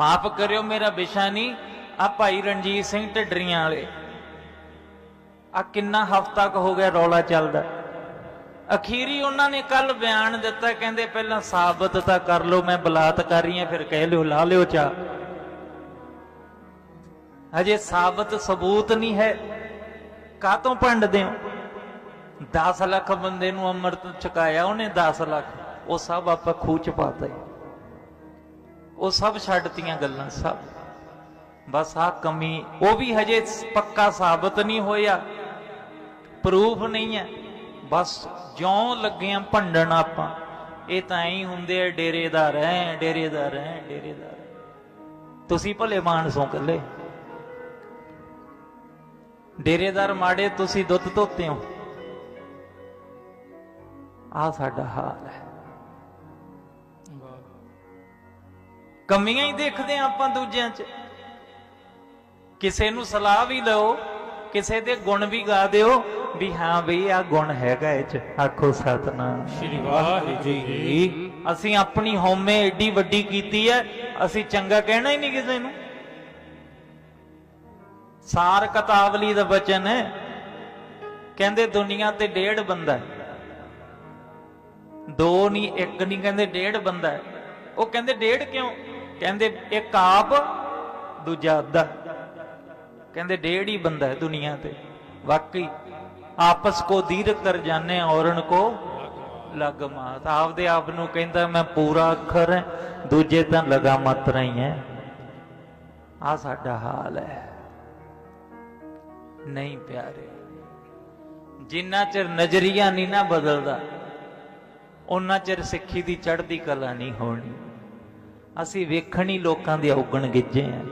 ਮਾਫ ਕਰਿਓ ਮੇਰਾ ਵਿਸ਼ਾ ਨਹੀਂ ਆ ਭਾਈ ਰਣਜੀਤ ਸਿੰਘ ਢੱਡਰੀਆਂ ਵਾਲੇ। ਆ ਕਿੰਨਾ ਹਫਤਾ ਕੁ ਹੋ ਗਿਆ ਰੌਲਾ ਚੱਲਦਾ। ਅਖੀਰੀ ਉਹਨਾਂ ਨੇ ਕੱਲ ਬਿਆਨ ਦਿੱਤਾ, ਕਹਿੰਦੇ ਪਹਿਲਾਂ ਸਾਬਤ ਤਾਂ ਕਰ ਲਓ, ਮੈਂ ਬਲਾਤਕਾਰੀ ਆ ਫਿਰ ਕਹਿ ਲਿਓ, ਲਾ ਲਿਓ ਚਾ ਹਜੇ ਸਾਬਤ ਸਬੂਤ ਨਹੀਂ ਹੈ। ਕਾਤੋਂ ਪੰਡਦੇ ਹੋ? 10 ਲੱਖ ਬੰਦੇ ਨੂੰ ਅੰਮ੍ਰਿਤ ਛਕਾਇਆ ਉਹਨੇ 10 ਲੱਖ। ਉਹ ਸਭ ਆਪਾਂ ਖੂਹ ਚ ਪਾਤਾ ਈ। ਉਹ ਸਭ ਛੱਡਤੀਆਂ ਗੱਲਾਂ, ਸਭ। ਬਸ ਆ ਕਮੀ, ਉਹ ਵੀ ਹਜੇ ਪੱਕਾ ਸਾਬਤ ਨਹੀਂ ਹੋਇਆ। ਪ੍ਰੂਫ ਨਹੀਂ ਹੈ। ਬਸ ਜਿਉਂ ਲੱਗਿਆਂ ਭੰਡਣ ਆਪਾਂ। ਇਹ ਤਾਂ ਐਂ ਹੁੰਦੇ ਆ ਡੇਰੇਦਾਰ ਐ ਡੇਰੇਦਾਰ ਐ ਡੇਰੇਦਾਰ ਤੁਸੀਂ ਭਲੇ ਮਾਨਸੋਂ ਕੱਲੇ ਡੇਰੇਦਾਰ ਮਾੜੇ, ਤੁਸੀਂ ਦੁੱਧ ਧੋਤੇ ਹੋ। ਆ ਸਾਡਾ ਹਾਲ ਹੈ। ਕਮੀਆਂ ਹੀ ਦੇਖਦੇ ਹਾਂ ਆਪਾਂ ਦੂਜਿਆਂ 'ਚ। ਕਿਸੇ ਨੂੰ ਸਲਾਹ ਵੀ ਲਓ ਕਿਸੇ ਦੇ ਗੁਣ ਵੀ ਗਾ ਦਿਓ ਵੀ ਹਾਂ ਬਈ ਆ ਗੁਣ ਹੈਗਾ ਇਹ 'ਚ। ਆਖੋ ਸਤਨਾਮ। ਸ਼੍ਰੀ ਵਾਹਿਗੁਰੂ ਜੀ ਅਸੀਂ ਆਪਣੀ ਹਉਮੈ ਏਡੀ ਵੱਡੀ ਕੀਤੀ ਹੈ ਅਸੀਂ ਚੰਗਾ ਕਹਿਣਾ ਹੀ ਨਹੀਂ ਕਿਸੇ ਨੂੰ। ਸਾਰ ਕਤਾਵਲੀ ਦਾ ਬਚਨ ਹੈ। ਕਹਿੰਦੇ ਦੁਨੀਆ ਤੇ ਡੇਢ ਬੰਦਾ ਹੈ। ਦੋ ਨਹੀਂ ਇੱਕ ਨਹੀਂ ਕਹਿੰਦੇ ਡੇਢ ਬੰਦਾ ਹੈ। ਉਹ ਕਹਿੰਦੇ ਡੇਢ ਕਿਉਂ? ਕਹਿੰਦੇ ਇੱਕ ਆਪ, ਦੂਜਾ ਅੱਧਾ। ਕਹਿੰਦੇ ਡੇਢ ਹੀ ਬੰਦਾ ਹੈ ਦੁਨੀਆ ਤੇ। ਵਾਕਈ, ਆਪਸ ਕੋ ਦੀਰ ਕਰ ਜਾਣੇ ਔਰਨ ਕੋ ਲਗ ਮਾਤ। ਆਪਦੇ ਆਪ ਨੂੰ ਕਹਿੰਦਾ, ਮੈਂ ਪੂਰਾ ਅੱਖਰ ਹੈ, ਦੂਜੇ ਤਾਂ ਲਗਾ ਮਾਤਰਾ ਹੀ। ਹੈ ਆ ਸਾਡਾ ਹਾਲ ਹੈ। ਨਹੀਂ ਪਿਆਰੇ, ਜਿੰਨਾ ਚਿਰ ਨਜ਼ਰੀਆ ਨਹੀਂ ਨਾ ਬਦਲਦਾ ਉਹਨਾਂ ਚਿਰ ਸਿੱਖੀ ਦੀ ਚੜ੍ਹਦੀ ਕਲਾ ਨਹੀਂ ਹੋਣੀ। ਅਸੀਂ ਵੇਖਣ ਹੀ ਲੋਕਾਂ ਦੇ ਔਗਣ ਗਿੱਜੇ ਆ।